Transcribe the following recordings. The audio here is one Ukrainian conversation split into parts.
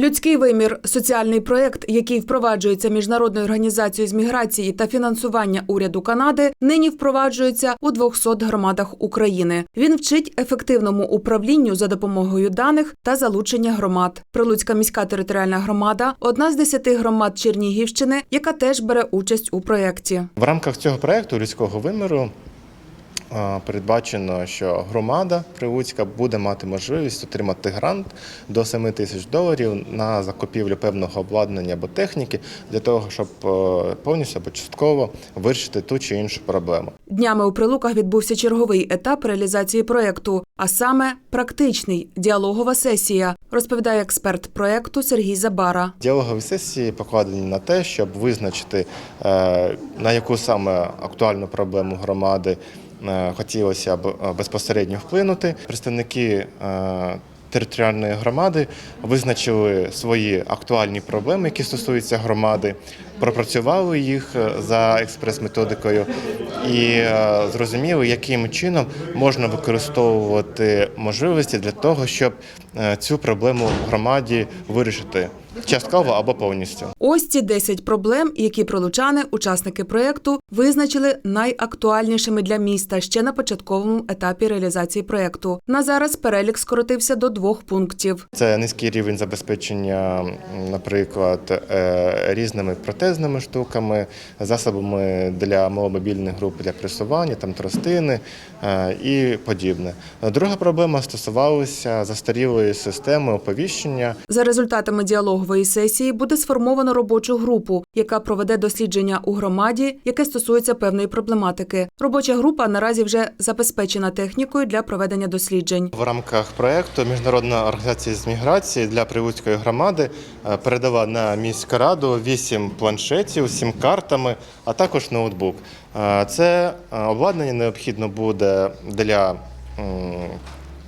Людський вимір соціальний проєкт, який впроваджується міжнародною організацією з міграції та фінансування уряду Канади, нині впроваджується у 200 громадах України. Він вчить ефективному управлінню за допомогою даних та залучення громад. Прилуцька міська територіальна громада одна з десяти громад Чернігівщини, яка теж бере участь у проєкті. В рамках цього проекту людського виміру передбачено, що громада Прилуцька буде мати можливість отримати грант до 7 тисяч доларів на закупівлю певного обладнання або техніки для того, щоб е, повністю або частково вирішити ту чи іншу проблему. Днями у Прилуках відбувся черговий етап реалізації проєкту, а саме практичний діалогова сесія, розповідає експерт проєкту Сергій Забара. Діалогові сесії покладені на те, щоб визначити, е, на яку саме актуальну проблему громади хотілося б е, безпосередньо вплинути. Представники е, територіальної громади визначили свої актуальні проблеми, які стосуються громади, пропрацювали їх е, за експрес-методикою і е, зрозуміли, яким чином можна використовувати можливості для того, щоб е, цю проблему в громаді вирішити частково або повністю. Ось ці 10 проблем, які прилучани, учасники проєкту, визначили найактуальнішими для міста ще на початковому етапі реалізації проєкту. На зараз перелік скоротився до двох пунктів. Це низький рівень забезпечення, наприклад, е, різними протезними штуками, засобами для маломобільних груп для пресування, там тростини е, і подібне. Друга проблема стосувалася застарілої системи оповіщення. За результатами діалогової сесії буде сформовано робочу групу, яка проведе дослідження у громаді, яке стосується певної проблематики. Робоча група наразі вже забезпечена технікою для проведення досліджень. В рамках проекту Міжнародна організація з міграції для Прилуцької громади е, передала на міську раду вісім планшетів сім картами, а також ноутбук. Е, Це е, обладнання необхідно буде для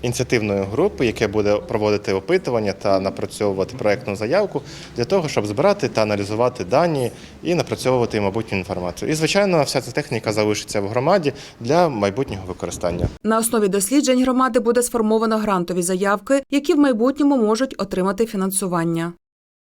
ініціативної групи, яке буде проводити опитування та напрацьовувати проектну заявку для того, щоб збирати та аналізувати дані і напрацьовувати майбутню інформацію. І звичайно, вся ця техніка залишиться в громаді для майбутнього використання. На основі досліджень громади буде сформовано грантові заявки, які в майбутньому можуть отримати фінансування.